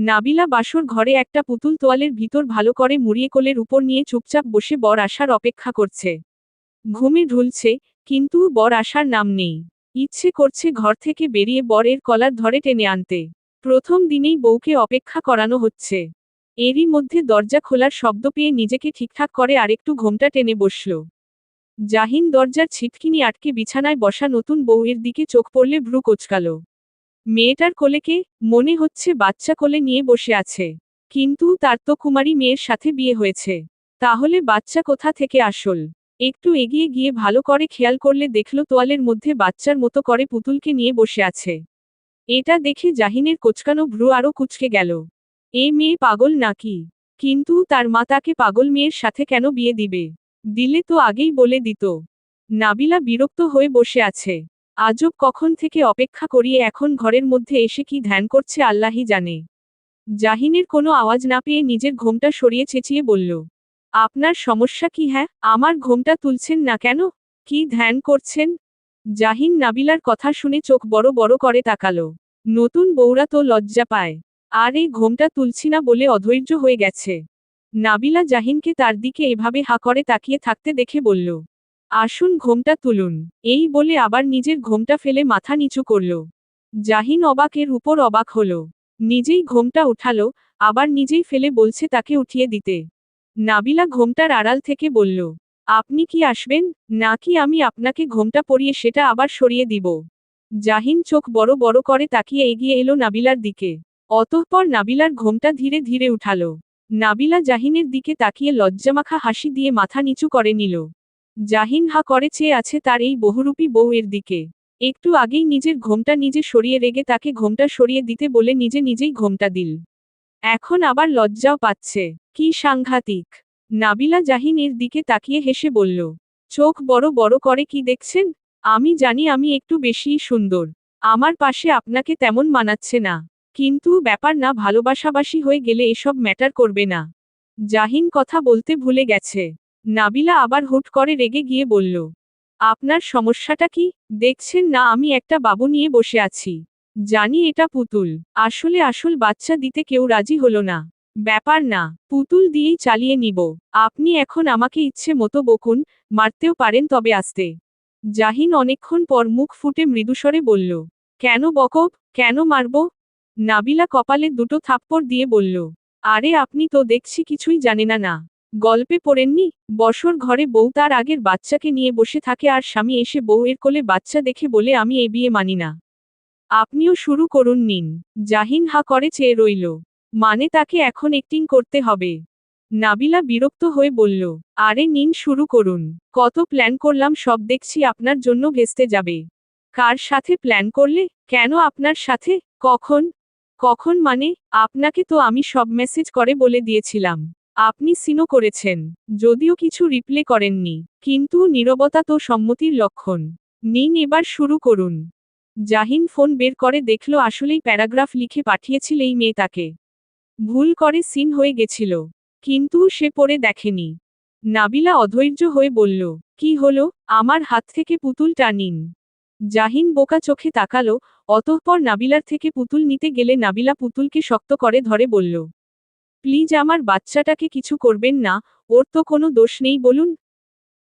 নাবিলা বাসর ঘরে একটা পুতুল তোয়ালের ভিতর ভালো করে মুড়িয়ে কোলের উপর নিয়ে চুপচাপ বসে বর আসার অপেক্ষা করছে। ঘুমে ঢুলছে, কিন্তু বর আসার নাম নেই। ইচ্ছে করছে ঘর থেকে বেরিয়ে বরের কলার ধরে টেনে আনতে। প্রথম দিনেই বউকে অপেক্ষা করানো হচ্ছে। এরই মধ্যে দরজা খোলার শব্দ পেয়ে নিজেকে ঠিকঠাক করে আরেকটু ঘোমটা টেনে বসল। জাহিন দরজার ছিটকিনি আটকে বিছানায় বসা নতুন বউয়ের দিকে চোখ পড়লে ভ্রু কোচকাল। মেয়েটার কোলেকে মনে হচ্ছে বাচ্চা কোলে নিয়ে বসে আছে। কিন্তু তার তো কুমারী মেয়ের সাথে বিয়ে হয়েছে। তাহলে বাচ্চা কোথা থেকে আসল? একটু এগিয়ে গিয়ে ভালো করে খেয়াল করলে দেখল তোয়ালের মধ্যে বাচ্চার মতো করে পুতুলকে নিয়ে বসে আছে। এটা দেখে জাহিনের কোচকানো ভ্রু আরও কুচকে গেল। এ মেয়ে পাগল নাকি? কিন্তু তার মা তাকে পাগল মেয়ের সাথে কেন বিয়ে দিবে? দিলে তো আগেই বলে দিত। নাবিলা বিরক্ত হয়ে বসে আছে। আজব কখন থেকে অপেক্ষা করিয়ে এখন ঘরের মধ্যে এসে কি ধ্যান করছে আল্লাহই জানে। জাহিনের কোনো আওয়াজ না পেয়ে নিজের ঘোমটা সরিয়ে চেঁচিয়ে বলল, আপনার সমস্যা কি হ্যাঁ? আমার ঘোমটা তুলছেন না কেন? কি ধ্যান করছেন? জাহিন নাবিলার কথা শুনে চোখ বড় বড় করে তাকালো। নতুন বৌরা তো লজ্জা পায়। আর এই ঘোমটা তুলছি না বলে অধৈর্য হয়ে গেছে। নাবিলা জাহিনকে তার দিকে এভাবে হা করে তাকিয়ে থাকতে দেখে বলল আসুন ঘোমটা তুলুন। এই বলে আবার নিজের ঘোমটা ফেলে মাথা নিচু করল। জাহিন অবাকের উপর অবাক হল। নিজেই ঘোমটা উঠালো, আবার নিজেই ফেলে বলছে তাকে উঠিয়ে দিতে। নাবিলা ঘোমটার আড়াল থেকে বলল, আপনি কি আসবেন? নাকি আমি আপনাকে ঘোমটা পরিয়ে সেটা আবার সরিয়ে দিব? জাহিন চোখ বড় বড় করে তাকিয়ে এগিয়ে এলো নাবিলার দিকে। অতঃপর নাবিলার ঘোমটা ধীরে ধীরে উঠালো। নাবিলা জাহিনের দিকে তাকিয়ে লজ্জামাখা হাসি দিয়ে মাথা নিচু করে নিল। জাহিন হা করে চেয়ে আছে তার এই বহুরূপী বউয়ের দিকে। একটু আগেই নিজের ঘোমটা নিজে সরিয়ে রেগে তাকে ঘোমটা সরিয়ে দিতে বলে নিজে নিজেই ঘোমটা দিল। এখন আবার লজ্জাও পাচ্ছে। কি সাংঘাতিক। নাবিলা জাহিন এর দিকে তাকিয়ে হেসে বলল, চোখ বড় বড় করে কি দেখছেন? আমি জানি আমি একটু বেশিই সুন্দর। আমার পাশে আপনাকে তেমন মানাচ্ছে না। কিন্তু ব্যাপার না ভালোবাসাবাসি হয়ে গেলে এসব ম্যাটার করবে না। জাহিন কথা বলতে ভুলে গেছে। নাবিলা আবার হুট করে রেগে গিয়ে বলল, আপনার সমস্যাটা কি? দেখছেন না, আমি একটা বাবু নিয়ে বসে আছি। জানি এটা পুতুল। আসলে আসল বাচ্চা দিতে কেউ রাজি হলো না। ব্যাপার না, পুতুল দিয়েই চালিয়ে নিব। আপনি এখন আমাকে ইচ্ছে মতো বকুন, মারতেও পারেন তবে আসতে জাহিন অনেকক্ষণ পর মুখ ফুটে মৃদুস্বরে বলল, কেন বকব? কেন মারব নাবিলা কপালে দুটো থাপ্পড় দিয়ে বলল, আরে, আপনি তো দেখছি কিছুই জানে না না। গল্পে পড়েননি, বসর ঘরে বউ তার আগের বাচ্চাকে নিয়ে বসে থাকে আর স্বামী এসে বউয়ের কোলে বাচ্চা দেখে বলে, আমি এ বিয়ে মানি না। আপনিও শুরু করুন নিন। জাহিন হা করে চেয়ে রইল। মানে তাকে এখন একটিং করতে হবে? নাবিলা বিরক্ত হয়ে বলল, আরে নিন শুরু করুন। কত প্ল্যান করলাম সব দেখছি আপনার জন্য ভেস্তে যাবে। কার সাথে প্ল্যান করলে? কেন আপনার সাথে? কখন? কখন মানে? আপনাকে তো আমি সব মেসেজ করে বলে দিয়েছিলাম। আপনি সিনো করেছেন, যদিও কিছু রিপ্লে করেননি, কিন্তু নীরবতা তো সম্মতির লক্ষণ। নিন এবার শুরু করুন। জাহিন ফোন বের করে দেখল আসলেই প্যারাগ্রাফ লিখে পাঠিয়েছিল এই মেয়ে তাকে। ভুল করে সিন হয়ে গেছিল, কিন্তু সে পড়ে দেখেনি। নাবিলা অধৈর্য হয়ে বলল, কি হলো? আমার হাত থেকে পুতুলটা নিন। জাহিন বোকা চোখে তাকালো, অতঃপর নাবিলার থেকে পুতুল নিতে গেলে নাবিলা পুতুলকে শক্ত করে ধরে বলল প্লিজ আমার বাচ্চাটাকে কিছু করবেন না, ওর তো কোনো দোষ নেই বলুন।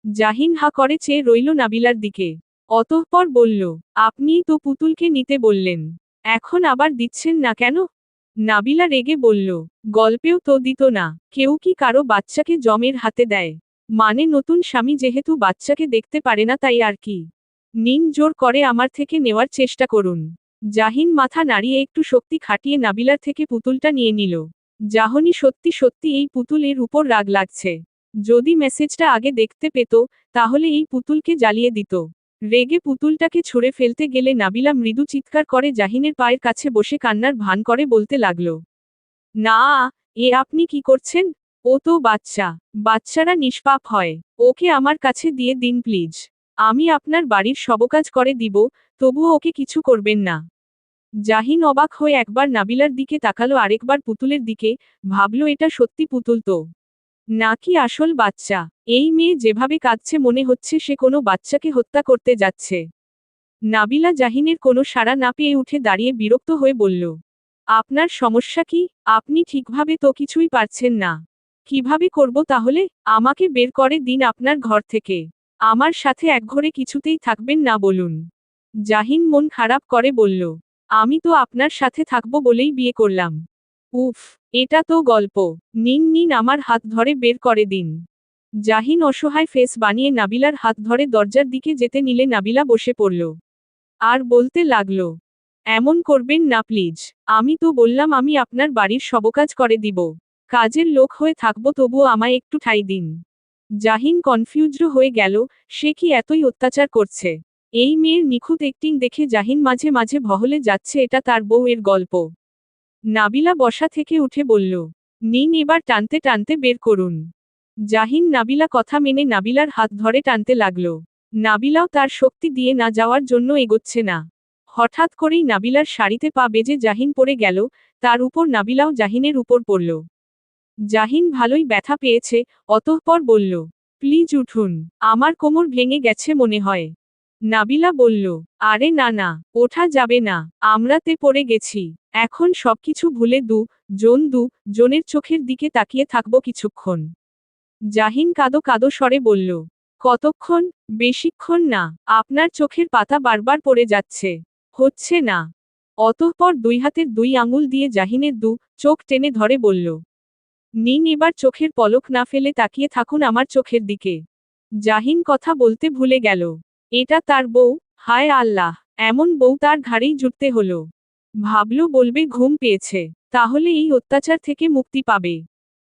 জাহিন হা করে চেয়ে রইল নাবিলার দিকে। অতঃপর বলল আপনিই তো পুতুলকে নিতে বললেন, এখন আবার দিচ্ছেন না কেন? নাবিলা রেগে বলল, গল্পেও তো দিত না, কেউ কি কারও বাচ্চাকে জমের হাতে দেয়? মানে নতুন স্বামী যেহেতু বাচ্চাকে দেখতে পারে না তাই আর কি? নিন জোর করে আমার থেকে নেওয়ার চেষ্টা করুন। জাহিন মাথা নাড়িয়ে একটু শক্তি খাটিয়ে নাবিলার থেকে পুতুলটা নিয়ে নিল। জাহনি সত্যি সত্যি এই পুতুলের উপর রাগ লাগছে। যদি মেসেজটা আগে দেখতে পেত, তাহলে এই পুতুলকে জ্বালিয়ে দিত। রেগে পুতুলটাকে ছুঁড়ে ফেলতে গেলে নাবিলা মৃদু চিৎকার করে জাহিনের পায়ের কাছে বসে কান্নার ভান করে বলতে লাগল, না, এ আপনি কি করছেন? ও তো বাচ্চা। বাচ্চারা নিষ্পাপ হয়। ওকে আমার কাছে দিয়ে দিন, প্লিজ। আমি আপনার বাড়ির সবকাজ করে দিব, তবুও ওকে কিছু করবেন না। জাহিন অবাক হয়ে একবার নাবিলার দিকে তাকালো, আরেকবার পুতুলের দিকে, ভাবল, এটা সত্যি পুতুল তো। নাকি আসল বাচ্চা। এই মেয়ে যেভাবে কাঁদছে, মনে হচ্ছে সে কোনো বাচ্চাকে হত্যা করতে যাচ্ছে। নাবিলা জাহিনের কোনো সাড়া না পেয়ে উঠে দাঁড়িয়ে বিরক্ত হয়ে বলল, আপনার সমস্যা কি? আপনি ঠিকভাবে তো কিছুই পারছেন না। কীভাবে করব তাহলে? আমাকে বের করে দিন আপনার ঘর থেকে। আমার সাথে একঘরে কিছুতেই থাকবেন না বলুন। জাহিন মন খারাপ করে বলল আমি তো আপনার সাথে থাকব বলেই বিয়ে করলাম। উফ, এটা তো গল্প। নিন নিন, আমার হাত ধরে বের করে দিন। জাহিন অসহায় ফেস বানিয়ে নাবিলার হাত ধরে দরজার দিকে যেতে নিলে নাবিলা বসে পড়ল। আর বলতে লাগল, এমন করবেন না, প্লিজ। আমি তো বললাম আমি আপনার বাড়ির সবকাজ করে দিব। কাজের লোক হয়ে থাকব, তবুও আমায় একটু ঠাই দিন। জাহিন কনফিউজড হয়ে গেল, সে কি এতই অত্যাচার করছে? এই মেয়ের নিখুঁত একটিং দেখে জাহিন মাঝে মাঝে ভহলে যাচ্ছে এটা তার বউ এর গল্প। নাবিলা বসা থেকে উঠে বলল নিন এবার টানতে টানতে বের করুন। জাহিন নাবিলা কথা মেনে নাবিলার হাত ধরে টানতে লাগল। নাবিলাও তার শক্তি দিয়ে না যাওয়ার জন্য এগোচ্ছে না। হঠাৎ করেই নাবিলার শাড়িতে পা বেজে জাহিন পড়ে গেল, তার উপর নাবিলাও জাহিনের উপর পড়ল। জাহিন ভালোই ব্যথা পেয়েছে, অতঃপর বলল, প্লিজ উঠুন, আমার কোমর ভেঙে গেছে মনে হয়। নাবিলা বলল, আরে না না, ওঠা যাবে না আমরাতে পড়ে গেছি। এখন সবকিছু ভুলে দু, জন দু, জনের চোখের দিকে তাকিয়ে থাকব কিছুক্ষণ। জাহিন কাদো কাদো স্বরে বলল, কতক্ষণ? বেশিক্ষণ না, আপনার চোখের পাতা বারবার পড়ে যাচ্ছে। হচ্ছে না। অতঃপর দুই হাতের দুই আঙুল দিয়ে জাহিনের দু চোখ টেনে ধরে বলল, নিন এবার চোখের পলক না ফেলে তাকিয়ে থাকুন আমার চোখের দিকে। জাহিন কথা বলতে ভুলে গেল। এটা তার বউ, হায় আল্লাহ, এমন বউ তার ঘাড়েই জুটতে হলো। ভাবল বলবে ঘুম পেয়েছে, তাহলে এই অত্যাচার থেকে মুক্তি পাবে।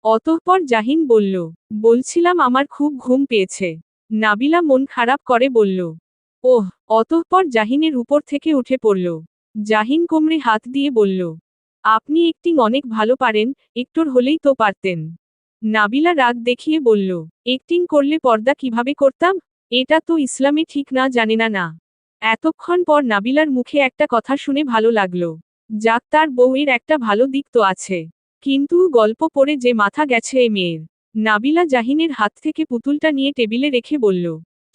অতঃপর জাহিন বলল, বলছিলাম আমার খুব ঘুম পেয়েছে। নাবিলা মন খারাপ করে বলল, ওহ, অতঃপর জাহিনের উপর থেকে উঠে পড়ল। জাহিন কোমরে হাত দিয়ে বলল, আপনি একটি অনেক ভালো পারেন, একটুর হলেই তো পারতেন। নাবিলা রাগ দেখিয়ে বলল, একটিং করলে পর্দা কীভাবে করতাম? এটা তো ইসলামে ঠিক না, জানে না না। এতক্ষণ পর নাবিলার মুখে একটা কথা শুনে ভালো লাগল। যাক তার বউয়ের একটা ভালো দিক তো আছে। কিন্তু গল্প পড়ে যে মাথা গেছে এ মেয়ের। নাবিলা জাহিনের হাত থেকে পুতুলটা নিয়ে টেবিলে রেখে বলল,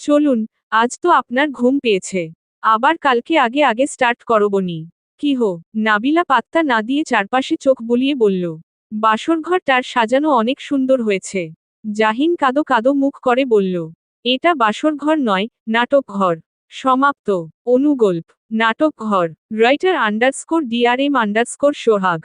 চলুন, আজ তো আপনার ঘুম পেয়েছে। আবার কালকে আগে আগে স্টার্ট করবনি। কি হো? নাবিলা পাত্তা না দিয়ে চারপাশে চোখ বুলিয়ে বলল বাসরঘর তার সাজানো অনেক সুন্দর হয়েছে। জাহিন কাদো কাদো মুখ করে বলল এটা বাসরঘর নয় নাটক ঘর সমাপ্ত। অনুগল্প। নাটক ঘর writer underscore DRM underscore Sohag.